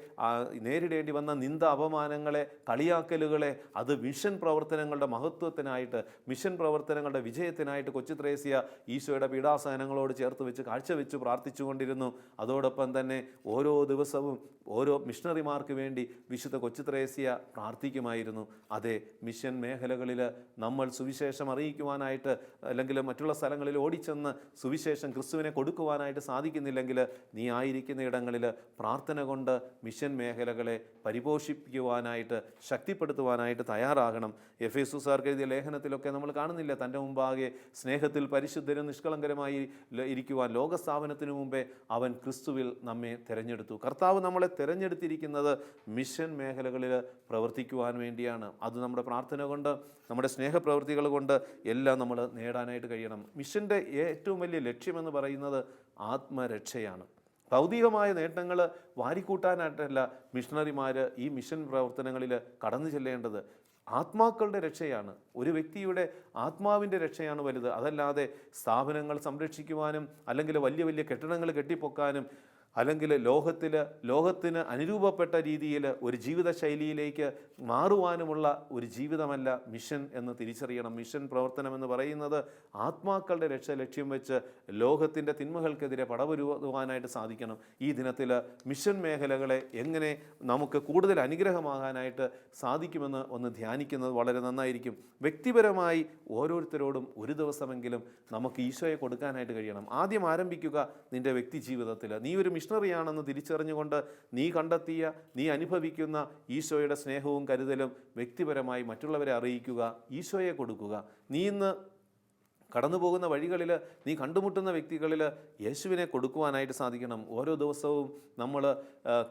നേരിടേണ്ടി വന്ന നിന്ദ അപമാനങ്ങളെ കളിയാക്കലുകളെ അത് മിഷൻ പ്രവർത്തനങ്ങളുടെ മഹത്വത്തിനായിട്ട് മിഷൻ പ്രവർത്തനങ്ങളുടെ വിജയത്തിനായിട്ട് കൊച്ചു ത്രേസ്യ ഈശോയുടെ പീഡാസഹനങ്ങളോട് ചേർത്ത് വെച്ച് കാഴ്ചവെച്ച് പ്രാർത്ഥിച്ചുകൊണ്ടിരുന്നു. അതോടൊപ്പം തന്നെ ഓരോ ദിവസവും ഓരോ മിഷണറിമാർക്ക് വേണ്ടി വിശുദ്ധ കൊച്ചു ത്രേസ്യ പ്രാർത്ഥിക്കുമായിരുന്നു. അതെ മിഷൻ മേഖലകളിൽ നമ്മൾ സുവിശേഷം അറിയിക്കുവാനായിട്ട് അല്ലെങ്കിൽ മറ്റുള്ള സ്ഥലങ്ങളിൽ ഓടിച്ചെന്ന് സുവിശേഷം ക്രിസ്തുവിനെ കൊടുക്കുവാനായിട്ട് സാധിക്കുന്നില്ലെങ്കിൽ നീ ആയിരിക്കുന്ന ഇടങ്ങളിൽ പ്രാർത്ഥന കൊണ്ട് മിഷൻ മേഖലകളെ പരിപോഷിപ്പിക്കുവാനായിട്ട് ശക്തിപ്പെടുത്തുവാനായിട്ട് തയ്യാറാകണം. എഫ് എസ് സുസാർക്ക് എഴുതിയ ലേഖനത്തിലൊക്കെ നമ്മൾ കാണുന്നില്ല. തന്റെ മുമ്പാകെ സ്നേഹത്തിൽ പരിശുദ്ധരും നിഷ്കളങ്കരമായി ഇരിക്കുവാൻ ലോകസ്ഥാപനത്തിനു മുമ്പേ അവൻ ക്രിസ്തുവിൽ നമ്മെ തിരഞ്ഞെടുത്തു. കർത്താവ് നമ്മളെ തിരഞ്ഞെടുത്തിരിക്കുന്നത് മിഷൻ മേഖലകളിൽ പ്രവർത്തിക്കുവാൻ വേണ്ടിയാണ്. അത് നമ്മുടെ പ്രാർത്ഥന കൊണ്ട് നമ്മുടെ സ്നേഹപ്രവൃത്തികൾ കൊണ്ട് എല്ലാം നമ്മൾ നേടാനായിട്ട് കഴിയണം. മിഷന്റെ ഏറ്റവും വലിയ ലക്ഷ്യമെന്ന് പറയുന്നത് ആത്മരക്ഷയാണ്. ഭൗതികമായ നേട്ടങ്ങൾ വാരിക്കൂട്ടാനായിട്ടല്ല മിഷണറിമാർ ഈ മിഷൻ പ്രവർത്തനങ്ങളിൽ കടന്നു ചെല്ലേണ്ടത്. ആത്മാക്കളുടെ രക്ഷയാണ്. ഒരു വ്യക്തിയുടെ ആത്മാവിന്റെ രക്ഷയാണ് വലുത്. അതല്ലാതെ സ്ഥാപനങ്ങൾ സംരക്ഷിക്കുവാനും അല്ലെങ്കിൽ വലിയ വലിയ കെട്ടിടങ്ങൾ കെട്ടിപ്പൊക്കാനും അല്ലെങ്കിൽ ലോകത്തിൽ ലോകത്തിന് അനുരൂപപ്പെട്ട രീതിയിൽ ഒരു ജീവിതശൈലിയിലേക്ക് മാറുവാനുമുള്ള ഒരു ജീവിതമല്ല മിഷൻ എന്ന് തിരിച്ചറിയണം. മിഷൻ പ്രവർത്തനം എന്ന് പറയുന്നത് ആത്മാക്കളുടെ രക്ഷ ലക്ഷ്യം വെച്ച് ലോകത്തിന്റെ തിന്മകൾക്കെതിരെ പടവരുവാനായിട്ട് സാധിക്കണം. ഈ ദിനത്തിൽ മിഷൻ മേഖലകളെ എങ്ങനെ നമുക്ക് കൂടുതൽ അനുഗ്രഹമാകാനായിട്ട് സാധിക്കുമെന്ന് ഒന്ന് ധ്യാനിക്കുന്നത് വളരെ നന്നായിരിക്കും. വ്യക്തിപരമായി ഓരോരുത്തരോടും ഒരു ദിവസമെങ്കിലും നമുക്ക് ഈശോയെ കൊടുക്കാനായിട്ട് കഴിയണം. ആദ്യം ആരംഭിക്കുക നിന്റെ വ്യക്തി ജീവിതത്തിൽ നീ ഒരു മിഷണറിയാണെന്ന് തിരിച്ചറിഞ്ഞുകൊണ്ട് നീ കണ്ടെത്തിയ നീ അനുഭവിക്കുന്ന ഈശോയുടെ സ്നേഹവും കരുതലും വ്യക്തിപരമായി മറ്റുള്ളവരെ അറിയിക്കുക ഈശോയെ കൊടുക്കുക. നീ ഇന്ന് കടന്നു പോകുന്ന വഴികളിൽ നീ കണ്ടുമുട്ടുന്ന വ്യക്തികളിൽ യേശുവിനെ കൊടുക്കുവാനായിട്ട് സാധിക്കണം. ഓരോ ദിവസവും നമ്മൾ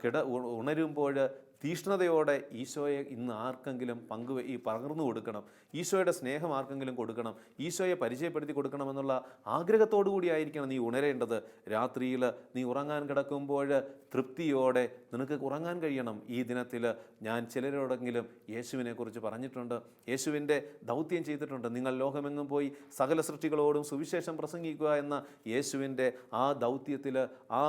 കിട ഉണരുമ്പോൾ തീഷ്ണതയോടെ ഈശോയെ ഇന്ന് ആർക്കെങ്കിലും പങ്കു ഈ പകർന്നു കൊടുക്കണം ഈശോയുടെ സ്നേഹം ആർക്കെങ്കിലും കൊടുക്കണം ഈശോയെ പരിചയപ്പെടുത്തി കൊടുക്കണമെന്നുള്ള ആഗ്രഹത്തോടു കൂടിയായിരിക്കണം നീ ഉണരേണ്ടത്. രാത്രിയിൽ നീ ഉറങ്ങാൻ കിടക്കുമ്പോൾ തൃപ്തിയോടെ നിനക്ക് ഉറങ്ങാൻ കഴിയണം. ഈ ദിനത്തിൽ ഞാൻ ചിലരോടെങ്കിലും യേശുവിനെക്കുറിച്ച് പറഞ്ഞിട്ടുണ്ട് യേശുവിന്റെ ദൗത്യം ചെയ്തിട്ടുണ്ട്. നിങ്ങൾ ലോകമെങ്ങും പോയി സകല സൃഷ്ടികളോടും സുവിശേഷം പ്രസംഗിക്കുക എന്ന യേശുവിന്റെ ആ ദൗത്യത്തിൽ ആ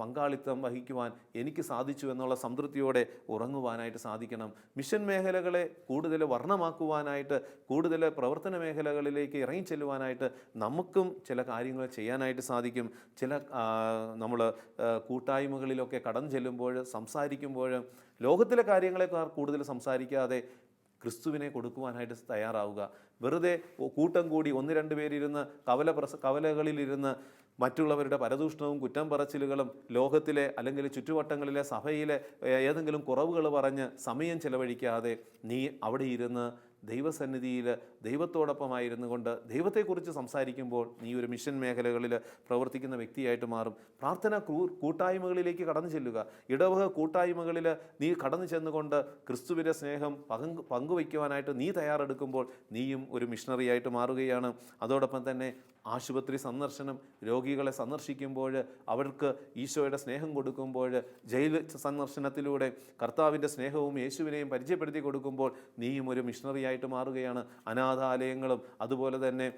പങ്കാളിത്തം വഹിക്കുവാൻ എനിക്ക് സാധിച്ചു എന്നുള്ള സംതൃപ്തിയോടെ ഉറങ്ങുവാനായിട്ട് സാധിക്കണം. മിഷൻ മേഖലകളെ കൂടുതൽ വർണമാക്കുവാനായിട്ട് കൂടുതൽ പ്രവർത്തന മേഖലകളിലേക്ക് ഇറങ്ങി ചെല്ലുവാനായിട്ട് നമുക്കും ചില കാര്യങ്ങൾ ചെയ്യാനായിട്ട് സാധിക്കും. ചില നമ്മൾ കൂട്ടായ്മകളിലൊക്കെ കടന്നു ചെല്ലുമ്പോൾ സംസാരിക്കുമ്പോൾ ലോകത്തിലെ കാര്യങ്ങളെക്കാൾ കൂടുതൽ സംസാരിക്കാതെ ക്രിസ്തുവിനെ കൊടുക്കുവാനായിട്ട് തയ്യാറാവുക. വെറുതെ കൂട്ടം കൂടി ഒന്ന് രണ്ട് പേരിരുന്ന് കവല പ്രസ കവലകളിലിരുന്ന് മറ്റുള്ളവരുടെ പരദൂഷണവും കുറ്റം പറച്ചിലുകളും ലോകത്തിലെ അല്ലെങ്കിൽ ചുറ്റുവട്ടങ്ങളിലെ സഭയിലെ ഏതെങ്കിലും കുറവുകൾ പറഞ്ഞ് സമയം ചെലവഴിക്കാതെ നീ അവിടെ ഇരുന്ന് ദൈവസന്നിധിയിൽ ദൈവത്തോടൊപ്പമായിരുന്നു കൊണ്ട് ദൈവത്തെക്കുറിച്ച് സംസാരിക്കുമ്പോൾ നീ ഒരു മിഷൻ മേഖലകളിൽ പ്രവർത്തിക്കുന്ന വ്യക്തിയായിട്ട് മാറും. പ്രാർത്ഥന കൂട്ടായ്മകളിലേക്ക് കടന്നു ചെല്ലുക. ഇടവക കൂട്ടായ്മകളിൽ നീ കടന്നു ചെന്നുകൊണ്ട് ക്രിസ്തുവിന്റെ സ്നേഹം പങ്ക് പങ്കുവയ്ക്കുവാനായിട്ട് നീ തയ്യാറെടുക്കുമ്പോൾ നീയും ഒരു മിഷണറിയായിട്ട് മാറുകയാണ്. അതോടൊപ്പം തന്നെ ആശുപത്രി സന്ദർശനം രോഗികളെ സന്ദർശിക്കുമ്പോൾ അവർക്ക് ഈശോയുടെ സ്നേഹം കൊടുക്കുമ്പോൾ ജയിൽ സന്ദർശനത്തിലൂടെ കർത്താവിന്റെ സ്നേഹവും യേശുവിനെയും പരിചയപ്പെടുത്തി കൊടുക്കുമ്പോൾ നീയും ഒരു മിഷണറിയായിട്ട് മാറുകയാണ്. അനാഥാലയങ്ങളും അതുപോലെ തന്നെ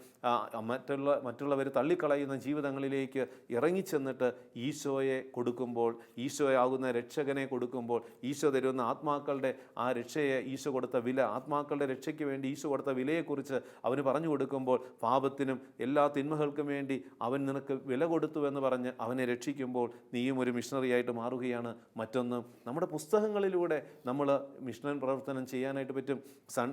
മറ്റുള്ള മറ്റുള്ളവർ തള്ളിക്കളയുന്ന ജീവിതങ്ങളിലേക്ക് ഇറങ്ങിച്ചെന്നിട്ട് ഈശോയെ കൊടുക്കുമ്പോൾ ഈശോയാകുന്ന രക്ഷകനെ കൊടുക്കുമ്പോൾ ഈശോ തരുന്ന ആത്മാക്കളുടെ ആ രക്ഷയെ ഈശോ കൊടുത്ത വില ആത്മാക്കളുടെ രക്ഷയ്ക്ക് വേണ്ടി ഈശോ കൊടുത്ത വിലയെക്കുറിച്ച് അവന് പറഞ്ഞു കൊടുക്കുമ്പോൾ പാപത്തിനും എല്ലാ തിന്മകൾക്കും വേണ്ടി അവൻ നിനക്ക് വില കൊടുത്തു എന്ന് പറഞ്ഞ് അവനെ രക്ഷിക്കുമ്പോൾ നീയും ഒരു മിഷണറിയായിട്ട് മാറുകയാണ്. മറ്റൊന്ന് നമ്മുടെ പുസ്തകങ്ങളിലൂടെ നമ്മൾ മിഷണൻ പ്രവർത്തനം ചെയ്യാനായിട്ട് പറ്റും. സൺ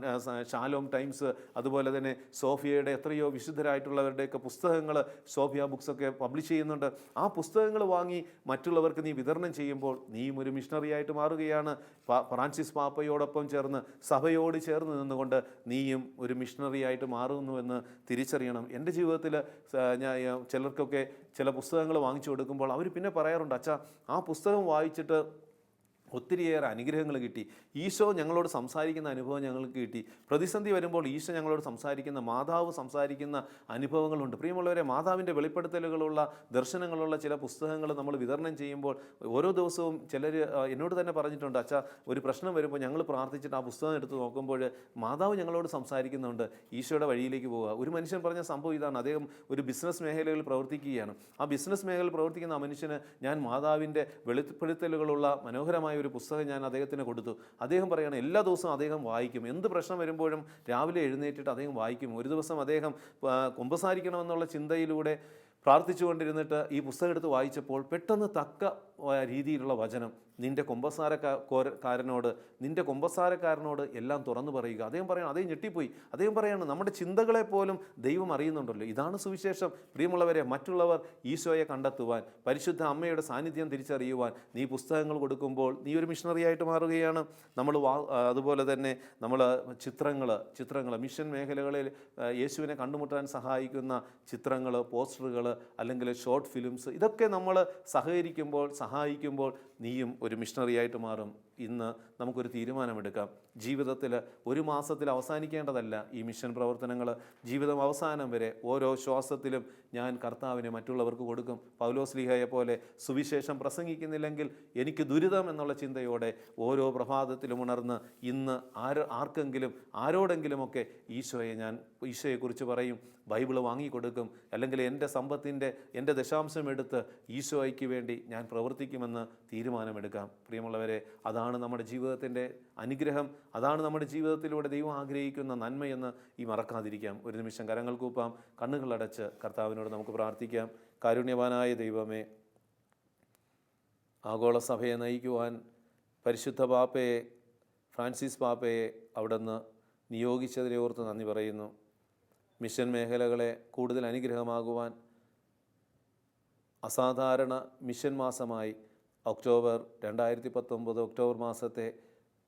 ഷാലോം ടൈംസ് അതുപോലെ തന്നെ സോഫിയയുടെ എത്രയോ വിശുദ്ധരായിട്ടുള്ളവരുടെയൊക്കെ പുസ്തകങ്ങൾ സോഫിയ ബുക്സൊക്കെ പബ്ലിഷ് ചെയ്യുന്നുണ്ട്. ആ പുസ്തകങ്ങൾ വാങ്ങി മറ്റുള്ളവർക്ക് നീ വിതരണം ചെയ്യുമ്പോൾ നീയും ഒരു മിഷണറിയായിട്ട് മാറുകയാണ്. ഫ്രാൻസിസ് പാപ്പയോടൊപ്പം ചേർന്ന് സഭയോട് ചേർന്ന് നിന്നുകൊണ്ട് നീയും ഒരു മിഷണറിയായിട്ട് മാറുന്നുവെന്ന് തിരിച്ചറിയണം. എന്റെ ജീവിതത്തിൽ ഞാൻ ചിലർക്കൊക്കെ ചില പുസ്തകങ്ങൾ വാങ്ങിച്ചു കൊടുക്കുമ്പോൾ അവർ പിന്നെ പറയാറുണ്ട് അച്ഛാ ആ പുസ്തകം വായിച്ചിട്ട് ഒത്തിരിയേറെ അനുഗ്രഹങ്ങൾ കിട്ടി. ഈശോ ഞങ്ങളോട് സംസാരിക്കുന്ന അനുഭവം ഞങ്ങൾക്ക് കിട്ടി. പ്രതിസന്ധി വരുമ്പോൾ ഈശോ ഞങ്ങളോട് സംസാരിക്കുന്ന മാതാവ് സംസാരിക്കുന്ന അനുഭവങ്ങളുണ്ട്. പ്രിയമുള്ളവരെ മാതാവിന്റെ വെളിപ്പെടുത്തലുകളുള്ള ദർശനങ്ങളുള്ള ചില പുസ്തകങ്ങൾ നമ്മൾ വിതരണം ചെയ്യുമ്പോൾ ഓരോ ദിവസവും ചിലർ എന്നോട് തന്നെ പറഞ്ഞിട്ടുണ്ട് അച്ഛാ ഒരു പ്രശ്നം വരുമ്പോൾ ഞങ്ങൾ പ്രാർത്ഥിച്ചിട്ട് ആ പുസ്തകം എടുത്ത് നോക്കുമ്പോൾ മാതാവ് ഞങ്ങളോട് സംസാരിക്കുന്നുണ്ട്. ഈശോയുടെ വഴിയിലേക്ക് പോവുക. ഒരു മനുഷ്യൻ പറഞ്ഞ സംഭവം ഇതാണ്. അദ്ദേഹം ഒരു ബിസിനസ് മേഖലയിൽ പ്രവർത്തിക്കുകയാണ്. ആ ബിസിനസ് മേഖലയിൽ പ്രവർത്തിക്കുന്ന ആ മനുഷ്യന് ഞാൻ മാതാവിന്റെ വെളിപ്പെടുത്തലുകളുള്ള മനോഹരമായ ഒരു പുസ്തകം ഞാൻ അദ്ദേഹത്തിന് കൊടുത്തു. അദ്ദേഹം പറയുകയാണ് എല്ലാ ദിവസവും അദ്ദേഹം വായിക്കും. എന്ത് പ്രശ്നം വരുമ്പോഴും രാവിലെ എഴുന്നേറ്റിട്ട് അദ്ദേഹം വായിക്കും. ഒരു ദിവസം അദ്ദേഹം കുമ്പസാരിക്കണമെന്നുള്ള ചിന്തയിലൂടെ പ്രാർത്ഥിച്ചുകൊണ്ടിരുന്നിട്ട് ഈ പുസ്തകം എടുത്ത് വായിച്ചപ്പോൾ പെട്ടെന്ന് തക്ക രീതിയിലുള്ള വചനം നിന്റെ കുമ്പസാരക്കാരനോട് നിന്റെ കുമ്പസാരക്കാരനോട് എല്ലാം തുറന്നു പറയുക. അദ്ദേഹം പറയണം അദ്ദേഹം ഞെട്ടിപ്പോയി. അദ്ദേഹം പറയാണ് നമ്മുടെ ചിന്തകളെ പോലും ദൈവം അറിയുന്നുണ്ടല്ലോ. ഇതാണ് സുവിശേഷം. പ്രിയമുള്ളവരെ മറ്റുള്ളവർ ഈശോയെ കണ്ടെത്തുവാൻ പരിശുദ്ധ അമ്മയുടെ സാന്നിധ്യം തിരിച്ചറിയുവാൻ നീ പുസ്തകങ്ങൾ കൊടുക്കുമ്പോൾ നീ ഒരു മിഷണറിയായിട്ട് മാറുകയാണ്. നമ്മൾ അതുപോലെ തന്നെ നമ്മൾ ചിത്രങ്ങൾ ചിത്രങ്ങൾ മിഷൻ മേഖലകളിൽ യേശുവിനെ കണ്ടുമുട്ടാൻ സഹായിക്കുന്ന ചിത്രങ്ങൾ പോസ്റ്ററുകൾ അല്ലെങ്കിൽ ഷോർട്ട് ഫിലിംസ് ഇതൊക്കെ നമ്മൾ സഹകരിക്കുമ്പോൾ സഹായിക്കുമ്പോൾ നീയും ഒരു മിഷണറിയായിട്ട് മാറും. ഇന്ന് നമുക്കൊരു തീരുമാനമെടുക്കാം. ജീവിതത്തിൽ ഒരു മാസത്തിൽ അവസാനിക്കേണ്ടതല്ല ഈ മിഷൻ പ്രവർത്തനങ്ങൾ ജീവിതം അവസാനം വരെ ഓരോ ശ്വാസത്തിലും ഞാൻ കർത്താവിനെ മറ്റുള്ളവർക്ക് കൊടുക്കും. പൗലോസ്ലിഹയെ പോലെ സുവിശേഷം പ്രസംഗിക്കുന്നില്ലെങ്കിൽ എനിക്ക് ദുരിതം എന്നുള്ള ചിന്തയോടെ ഓരോ പ്രഭാതത്തിലും ഉണർന്ന് ഇന്ന് ആര് ആർക്കെങ്കിലും ആരോടെങ്കിലുമൊക്കെ ഈശോയെ ഞാൻ ഈശോയെക്കുറിച്ച് പറയും. ബൈബിൾ വാങ്ങിക്കൊടുക്കും. അല്ലെങ്കിൽ എന്റെ സമ്പത്തിന്റെ എന്റെ ദശാംശം എടുത്ത് ഈശോയ്ക്ക് വേണ്ടി ഞാൻ പ്രവർത്തിക്കുമെന്ന് തീരുമാനമെടുക്കാം. പ്രിയമുള്ളവരെ അതാണ് നമ്മുടെ ജീവിതത്തിന്റെ അനുഗ്രഹം. അതാണ് നമ്മുടെ ജീവിതത്തിലൂടെ ദൈവം ആഗ്രഹിക്കുന്ന നന്മയെന്ന് ഈ മറക്കാതിരിക്കാം. ഒരു നിമിഷം കരങ്ങൾ കൂപ്പാം. കണ്ണുകളടച്ച് കർത്താവിനോട് നമുക്ക് പ്രാർത്ഥിക്കാം. കാരുണ്യവാനായ ദൈവമേ ആഗോള സഭയെ നയിക്കുവാൻ പരിശുദ്ധ പാപ്പയെ ഫ്രാൻസിസ് പാപ്പയെ അവിടുന്ന് നിയോഗിച്ചതിനെ ഓർത്ത് നന്ദി പറയുന്നു. മിഷൻ മേഖലകളെ കൂടുതൽ അനുഗ്രഹമാകുവാൻ അസാധാരണ മിഷൻ മാസമായി ഒക്ടോബർ രണ്ടായിരത്തി പത്തൊമ്പത് ഒക്ടോബർ മാസത്തെ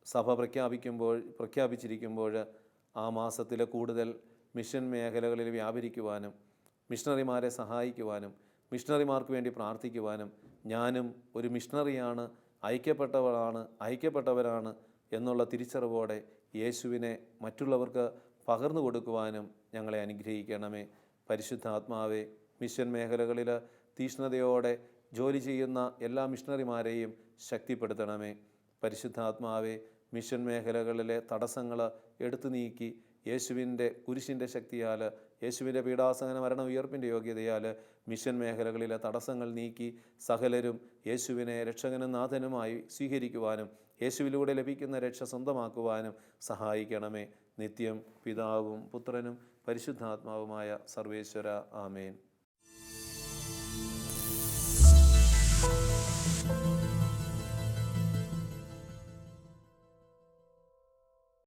സഭ പ്രഖ്യാപിക്കുമ്പോൾ പ്രഖ്യാപിച്ചിരിക്കുമ്പോൾ ആ മാസത്തിലെ കൂടുതൽ മിഷൻ മേഖലകളിൽ വ്യാപരിക്കുവാനും മിഷണറിമാരെ സഹായിക്കുവാനും മിഷണറിമാർക്ക് വേണ്ടി പ്രാർത്ഥിക്കുവാനും ഞാനും ഒരു മിഷണറിയാണ് ഐക്യപ്പെട്ടവരാണ് ഐക്യപ്പെട്ടവരാണ് എന്നുള്ള തിരിച്ചറിവോടെ യേശുവിനെ മറ്റുള്ളവർക്ക് പകർന്നു കൊടുക്കുവാനും ഞങ്ങളെ അനുഗ്രഹിക്കണമേ. പരിശുദ്ധാത്മാവെ മിഷൻ മേഖലകളിൽ തീഷ്ണതയോടെ ജോലി ചെയ്യുന്ന എല്ലാ മിഷണറിമാരെയും ശക്തിപ്പെടുത്തണമേ. പരിശുദ്ധാത്മാവെ മിഷൻ മേഖലകളിലെ തടസ്സങ്ങൾ എടുത്തു നീക്കി യേശുവിന്റെ കുരിശിന്റെ ശക്തിയാൽ യേശുവിന്റെ പീഡാസഹന മരണ ഉയർപ്പിന്റെ യോഗ്യതയാൽ മിഷൻ മേഖലകളിലെ തടസ്സങ്ങൾ നീക്കി സകലരും യേശുവിനെ രക്ഷകനും നാഥനുമായി സ്വീകരിക്കുവാനും യേശുവിലൂടെ ലഭിക്കുന്ന രക്ഷ സ്വന്തമാക്കുവാനും സഹായിക്കണമേ. നിത്യം പിതാവും പുത്രനും പരിശുദ്ധാത്മാവുമായ സർവേശ്വര. ആമേൻ.